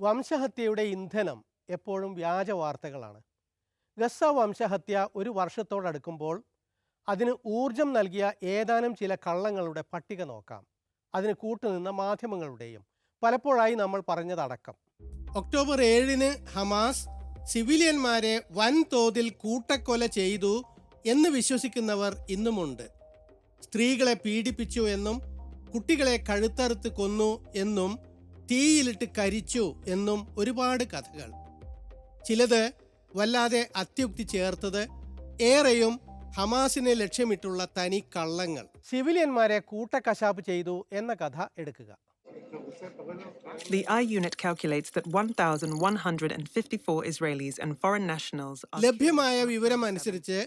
വംശഹത്യയുടെ ഇന്ധനം എപ്പോഴും വ്യാജ വാർത്തകളാണ് ഗസ വംശഹത്യ ഒരു വർഷത്തോടടുക്കുമ്പോൾ അതിന് ഊർജം നൽകിയ ഏതാനും ചില കള്ളങ്ങളുടെ പട്ടിക നോക്കാം. അതിന് കൂട്ടുനിന്ന മാധ്യമങ്ങളുടെയും. പലപ്പോഴായി നമ്മൾ പറഞ്ഞതടക്കം. ഒക്ടോബർ ഏഴിന് ഹമാസ് സിവിലിയന്മാരെ വൻതോതിൽ കൂട്ടക്കൊല ചെയ്തു എന്ന് വിശ്വസിക്കുന്നവർ ഇന്നുമുണ്ട്. സ്ത്രീകളെ പീഡിപ്പിച്ചു എന്നും കുട്ടികളെ കഴുത്തറുത്ത് കൊന്നു എന്നും തീയിലിട്ട് കരിച്ചു എന്നും ഒരുപാട് കഥകൾ. ചിലത് വല്ലാതെ അത്യുക്തി ചേർത്തത് ഏറെയും ഹമാസിനെ ലക്ഷ്യമിട്ടുള്ള തനി കള്ളങ്ങൾ. സിവിലിയന്മാരെ കൂട്ടക്കശാപ്പ് ചെയ്തു എന്ന കഥ എടുക്കുക. The I unit calculates that 1,154 Israelis and foreign nationals are ലഭ്യമായ വിവരം അനുസരിച്ച്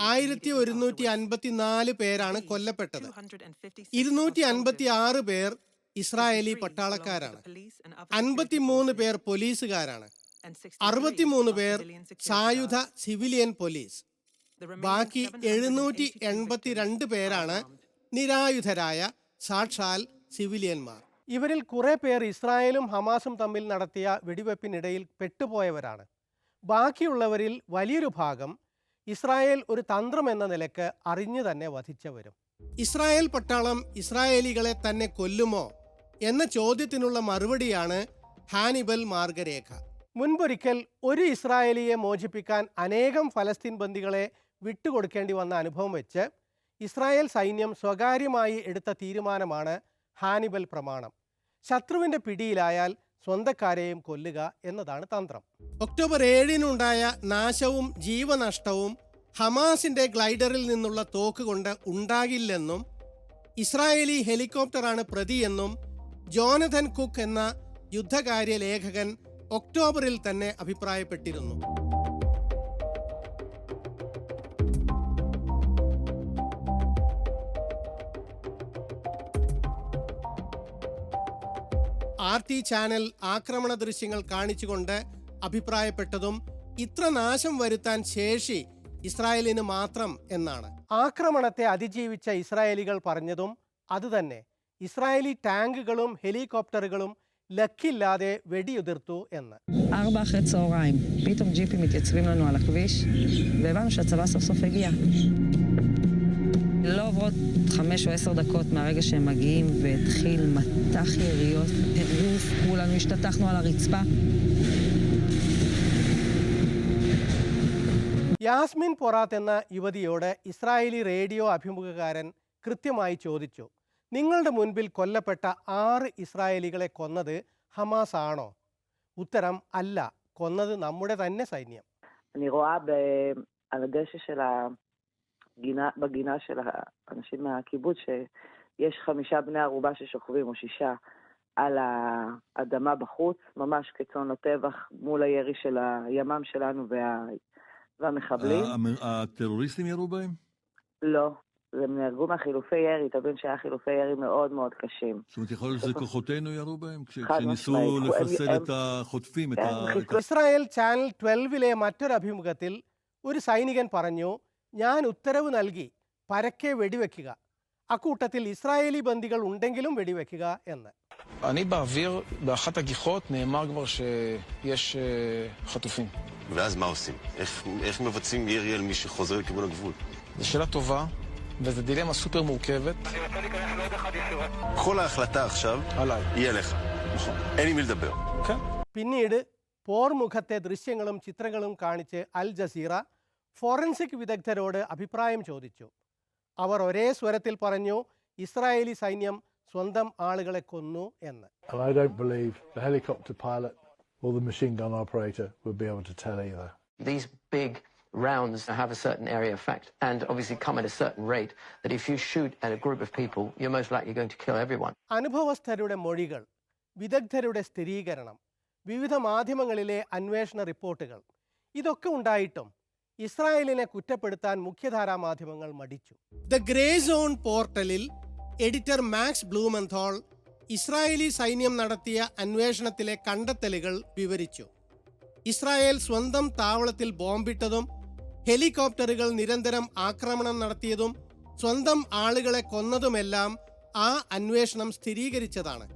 ആയിരത്തി ഒരുന്നൂറ്റി അൻപത്തിനാല് പേരാണ് കൊല്ലപ്പെട്ടത്. 256 ഇരുന്നൂറ്റി അൻപത്തി ആറ് പേർ ഇസ്രായേലി പട്ടാളക്കാരാണ്. അൻപത്തിമൂന്ന് പേർ പോലീസുകാരാണ്. അറുപത്തിമൂന്ന് പേർ സായുധ സിവിലിയൻ പോലീസ്. ബാക്കി എഴുന്നൂറ്റി എൺപത്തിരണ്ട് പേരാണ് നിരായുധരായ സാക്ഷാൽ സിവിലിയന്മാർ. ഇവരിൽ കുറെ പേർ ഇസ്രായേലും ഹമാസും തമ്മിൽ നടത്തിയ വെടിവെപ്പിനിടയിൽ പെട്ടുപോയവരാണ്. ബാക്കിയുള്ളവരിൽ വലിയൊരു ഭാഗം ഇസ്രായേൽ ഒരു തന്ത്രം എന്ന നിലയ്ക്ക് അറിഞ്ഞു തന്നെ വധിച്ചവരും. ഇസ്രായേൽ പട്ടാളം ഇസ്രായേലികളെ തന്നെ കൊല്ലുമോ? എന്ന ചോദ്യത്തിനുള്ള മറുപടിയാണ് ഹാനിബൽ മാർഗരേഖ. മുൻപൊരിക്കൽ ഒരു ഇസ്രായേലിയെ മോചിപ്പിക്കാൻ അനേകം ഫലസ്തീൻ ബന്ദികളെ വിട്ടുകൊടുക്കേണ്ടി വന്ന അനുഭവം വെച്ച് ഇസ്രായേൽ സൈന്യം സ്വകാര്യമായി എടുത്ത തീരുമാനമാണ് ഹാനിബൽ പ്രമാണം. ശത്രുവിന്റെ പിടിയിലായാൽ സ്വന്തക്കാരെയും കൊല്ലുക എന്നതാണ് തന്ത്രം. ഒക്ടോബർ ഏഴിനുണ്ടായ നാശവും ജീവനഷ്ടവും ഹമാസിന്റെ ഗ്ലൈഡറിൽ നിന്നുള്ള തോക്ക് കൊണ്ട് ഉണ്ടാകില്ലെന്നും ഇസ്രായേലി ഹെലികോപ്റ്ററാണ് പ്രതിയെന്നും ജോനഥൻ കുക്ക് എന്ന യുദ്ധകാര്യ ലേഖകൻ ഒക്ടോബറിൽ തന്നെ അഭിപ്രായപ്പെട്ടിരുന്നു. ആർ ടി ചാനൽ ആക്രമണ ദൃശ്യങ്ങൾ കാണിച്ചുകൊണ്ട് അഭിപ്രായപ്പെട്ടതും ഇത്ര നാശം വരുത്താൻ ശേഷി ഇസ്രായേലിന് മാത്രം എന്നാണ്. ആക്രമണത്തെ അതിജീവിച്ച ഇസ്രായേലികൾ പറഞ്ഞതും അതുതന്നെ. ഇസ്രായേലി ടാങ്കുകളും ഹെലികോപ്റ്ററുകളും ലക്കില്ലാതെ വെടിയുതിർത്തു എന്ന് ארבע אחרי צהריים, פתאום ג'יפים מתייצבים לנו על הכביש, והבנו שהצבא סוף סוף הגיע. לא עוברות חמש או עשר דקות מהרגע שהם מגיעים, והתחיל מטח יריות, טירוף, כולנו השתטחנו על הרצפה. യാസ്മിൻ പൊറാത്ത് എന്ന യുവതിയോട് ഇസ്രായേലി റേഡിയോ അഭിമുഖകാരൻ കൃത്യമായി ചോദിച്ചു നിങ്ങളുടെ മുൻപിൽ കൊല്ലപ്പെട്ട ആറ് ഇസ്രായേലികളെ കൊന്നത് ഹമാസ് ആണോ ഉത്തരം അല്ല കൊന്നത് നമ്മുടെ തന്നെ സൈന്യം אני רואה ב... על הדשא של הגינה, בגינה של האנשים מהקיבוץ שיש חמישה בני ערובה ששוכבים, או שישה, על האדמה בחוץ, ממש כצאן לטבח, מול הירי של הימ"מ שלנו וה... והמחבלים. המ- הטרוריסטים ירו בהם? לא, הם נהרגו מהחילופי ירי, תבין שהיה חילופי ירי מאוד מאוד קשים. זאת אומרת, יכול להיות שזה כוחותינו ירו בהם? כש- חד כשניסו משמעית. הם- לחסל הם- את החוטפים, את כן, ה... חיסלו- את ה- ഇസ്രായേൽ ചാനൽ ട്വൽവിലെ മറ്റൊരു അഭിമുഖത്തിൽ ഒരു സൈനികൻ പറഞ്ഞു ഞാൻ ഉത്തരവ് നൽകി പരക്കെ വെടിവെക്കുക അക്കൂട്ടത്തിൽ ഇസ്രായേലി ബന്ദികൾ ഉണ്ടെങ്കിലും വെടിവെക്കുക എന്ന് אני באוויר, באחת הגיחות נאמר כבר שיש אה, חטופים. ואז מה עושים? איך, איך מבצעים ירי על מי שחוזר לכיוון הגבול? זו שאלה טובה, וזו דילמה סופר מורכבת. כל ההחלטה עכשיו עליי. היא עליך. נכון. אין עם מי לדבר. כן. പിന്നീട് പോർമുഖത്തെ ദൃശ്യങ്ങളും ചിത്രങ്ങളും കാണിച്ച് അൽ ജസീറ ഫോറൻസിക് വിദഗ്ധരോട് അഭിപ്രായം ചോദിച്ചു അവർ ഒരേ സ്വരത്തിൽ പറഞ്ഞു ഇസ്രായേലി സൈന്യം സ്വന്തം ആളുകളെ കൊന്നു എന്ന് And I don't believe the helicopter pilot or the machine gun operator would be able to tell either. these big rounds have a certain area effect and obviously come at a certain rate that if you shoot at a group of people, you're most likely going to kill everyone. അനുഭവസ്ഥരുടെ മൊഴികൾ വിദഗ്ധരുടെ സ്ഥിരീകരണം വിവിധ മാധ്യമങ്ങളിലെ അന്വേഷണ റിപ്പോർട്ടുകൾ ഇതൊക്കെ ഉണ്ടായിട്ടും ഇസ്രായേലിനെ കുറ്റപ്പെടുത്താൻ മുഖ്യധാരാ മാധ്യമങ്ങൾ മടിച്ചു ദ ഗ്രേ സോൺ പോർട്ടലിൽ എഡിറ്റർ മാക്സ് ബ്ലൂമെന്തോൾ ഇസ്രായേലി സൈന്യം നടത്തിയ അന്വേഷണത്തിലെ കണ്ടെത്തലുകൾ വിവരിച്ചു ഇസ്രായേൽ സ്വന്തം താവളത്തിൽ ബോംബിട്ടതും ഹെലികോപ്റ്ററുകൾ നിരന്തരം ആക്രമണം നടത്തിയതും സ്വന്തം ആളുകളെ കൊന്നതുമെല്ലാം ആ അന്വേഷണം സ്ഥിരീകരിച്ചതാണ്.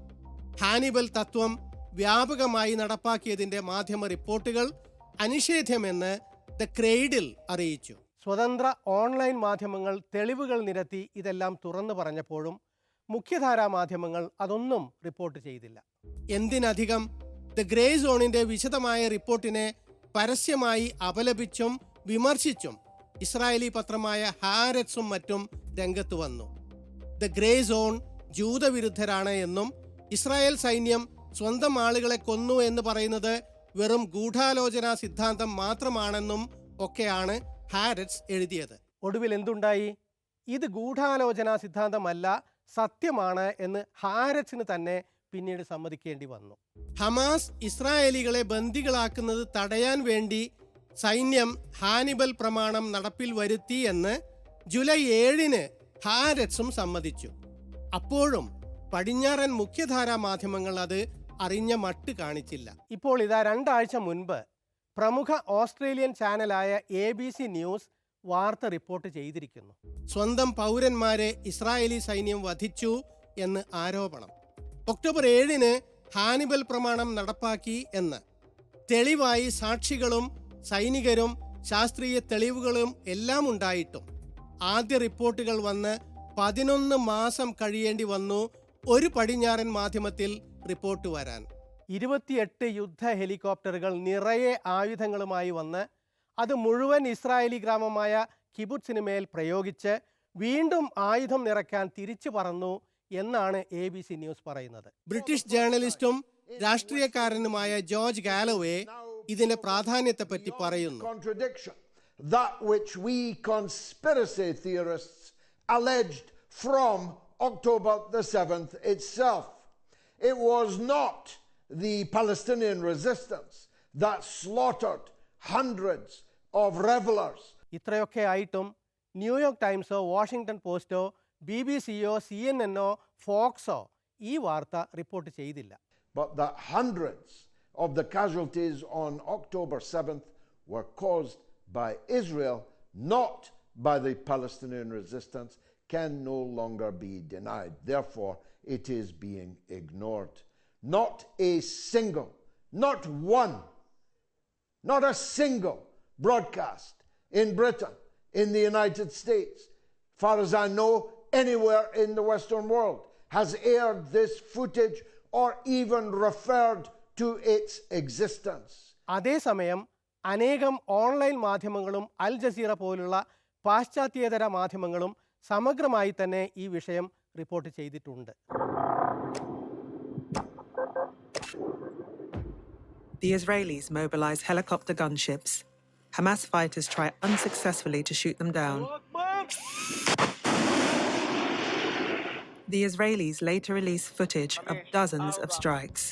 ഹാനിബൽ തത്വം വ്യാപകമായി നടപ്പാക്കിയതിന്റെ മാധ്യമ റിപ്പോർട്ടുകൾ അനിഷേധ്യമെന്ന് ദ ക്രെയ്ഡിൽ അറിയിച്ചു. സ്വതന്ത്ര ഓൺലൈൻ മാധ്യമങ്ങൾ തെളിവുകൾ നിരത്തി ഇതെല്ലാം തുറന്നു പറഞ്ഞപ്പോഴും മുഖ്യധാരാ മാധ്യമങ്ങൾ അതൊന്നും റിപ്പോർട്ട് ചെയ്തില്ല. എന്തിനധികം ദ ഗ്രേ സോണിന്റെ വിശദമായ റിപ്പോർട്ടിനെ പരസ്യമായി അപലപിച്ചും വിമർശിച്ചും ഇസ്രായേലി പത്രമായ ഹാരറ്റ്സും മറ്റും രംഗത്ത് വന്നു. ദ ഗ്രേ സോൺ ജൂതവിരുദ്ധരാണ് എന്നും ഇസ്രായേൽ സൈന്യം സ്വന്തം ആളുകളെ കൊന്നു എന്ന് പറയുന്നത് വെറും ഗൂഢാലോചനാ സിദ്ധാന്തം മാത്രമാണെന്നും ഒക്കെയാണ് ഹാരറ്റ്സ് എഴുതിയത്. ഒടുവിൽ എന്തുണ്ടായി? ഇത് ഗൂഢാലോചനാ സിദ്ധാന്തമല്ല സത്യമാണ് എന്ന് ഹാരറ്റ്സിന് തന്നെ പിന്നീട് സമ്മതിക്കേണ്ടി വന്നു. ഹമാസ് ഇസ്രായേലികളെ ബന്ദികളാക്കുന്നത് തടയാൻ വേണ്ടി സൈന്യം ഹാനിബൽ പ്രമാണം നടപ്പിൽ വരുത്തി എന്ന് ജൂലൈ ഏഴിന് ഹാരറ്റ്സും സമ്മതിച്ചു. അപ്പോഴും പടിഞ്ഞാറൻ മുഖ്യധാരാ മാധ്യമങ്ങൾ അത് അറിഞ്ഞ മട്ട് കാണിച്ചില്ല. ഇപ്പോൾ ഇതാ രണ്ടാഴ്ച മുൻപ് പ്രമുഖ ഓസ്ട്രേലിയൻ ചാനലായ എ ബി സി ന്യൂസ് വാർത്ത റിപ്പോർട്ട് ചെയ്തിരിക്കുന്നു. സ്വന്തം പൗരന്മാരെ ഇസ്രായേലി സൈന്യം വധിച്ചു എന്ന് ആരോപണം. ഒക്ടോബർ ഏഴിന് ഹാനിബൽ പ്രമാണം നടപ്പാക്കി എന്ന് തെളിവായി സാക്ഷികളും സൈനികരും ശാസ്ത്രീയ തെളിവുകളും എല്ലാം ഉണ്ടായിട്ടും. ആദ്യ റിപ്പോർട്ടുകൾ വന്ന് പതിനൊന്ന് മാസം കഴിയേണ്ടി വന്നു ഒരു പടിഞ്ഞാറൻ മാധ്യമത്തിൽ റിപ്പോർട്ട് വരാൻ. ഇരുപത്തിയെട്ട് യുദ്ധ ഹെലികോപ്റ്ററുകൾ നിറയെ ആയുധങ്ങളുമായി വന്ന് അത് മുഴുവൻ ഇസ്രായേലി ഗ്രാമമായ കിബുട്സിന് മേൽ പ്രയോഗിച്ച് വീണ്ടും ആയുധം നിറയ്ക്കാൻ തിരിച്ചു പറന്നു എന്നാണ് എ ബി സി ന്യൂസ് പറയുന്നത്. ബ്രിട്ടീഷ് ജേർണലിസ്റ്റും രാഷ്ട്രീയക്കാരനുമായ ജോർജ് ഗാലോവേ ഇതിന്റെ പ്രാധാന്യത്തെപ്പറ്റി പറയുന്നു contradiction. That which we conspiracy theorists alleged from October the 7th itself. It was not the Palestinian resistance that slaughtered hundreds of revelers. ഇത്രയൊക്കെ ആയിട്ടും ന്യൂയോർക്ക് ടൈംസോ വാഷിംഗ്ടൺ പോസ്റ്റോ B B സിയോ C N എന്നോ ഫോക്സോ ഈ വാർത്ത റിപ്പോർട്ട് ചെയ്തില്ല but that hundreds of the casualties on October 7th were caused by Israel, not by the Palestinian resistance, can no longer be denied. Therefore, it is being ignored. Not a single, not one, not a single broadcast in Britain, in the United States, far as I know, anywhere in the Western world, has aired this footage or even referred to its existence. അതേസമയം അനേകം online മാധ്യമങ്ങളും അൽ Jazeera പോലുള്ള പാശ്ചാത്യേതര മാധ്യമങ്ങളും സമഗ്രമായി തന്നെ ഈ വിഷയം report ചെയ്തിട്ടുണ്ട് The Israelis mobilize helicopter gunships. Hamas fighters try unsuccessfully to shoot them down. The Israelis later release footage of dozens of strikes.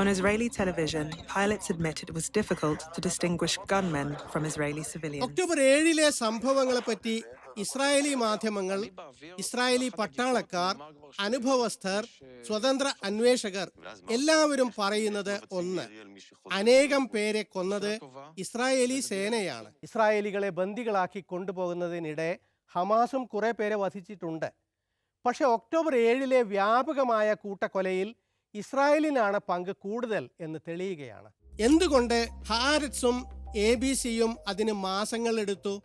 On Israeli television, pilots admit it was difficult to distinguish gunmen from Israeli civilians. October ഏഴിലെ സംഭവങ്ങളെപ്പറ്റി Israeli മാധ്യമങ്ങൾ Israeli പട്ടാളക്കാർ അനുഭവസ്ഥർ സ്വതന്ത്ര അന്വേഷകർ എല്ലാവരും പറയുന്നത് ഒന്ന്. അനേകം പേരെ കൊന്നത് ഇസ്രായേലി സേനയാണ്. ഇസ്രായേലികളെ ബന്ദികളാക്കി കൊണ്ടുപോകുന്നതിനിടെ ഹമാസും കുറെ പേരെ വധിച്ചിട്ടുണ്ട്. പക്ഷേ ഒക്ടോബർ ഏഴിലെ വ്യാപകമായ കൂട്ടക്കൊലയിൽ ഇസ്രായേലിനാണ് പങ്ക് കൂടുതൽ എന്ന് തെളിയുകയാണ്. എന്തുകൊണ്ട് ഹാരറ്റ്സും എ ബി സിയും അതിന് മാസങ്ങൾ എടുത്തു?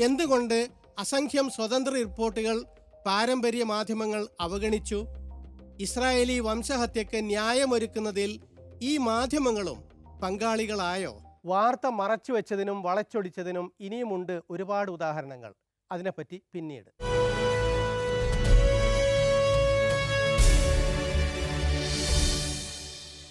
എന്തുകൊണ്ട് അസംഖ്യം സ്വതന്ത്ര റിപ്പോർട്ടുകൾ പാരമ്പര്യ മാധ്യമങ്ങൾ അവഗണിച്ചു? ഇസ്രായേലി വംശഹത്യക്ക് ന്യായമൊരുക്കുന്നതിൽ ഈ മാധ്യമങ്ങളും പങ്കാളികളായോ? വാർത്ത മറച്ചുവെച്ചതിനും വളച്ചൊടിച്ചതിനും ഇനിയുമുണ്ട് ഒരുപാട് ഉദാഹരണങ്ങൾ. അതിനെപ്പറ്റി പിന്നീട്.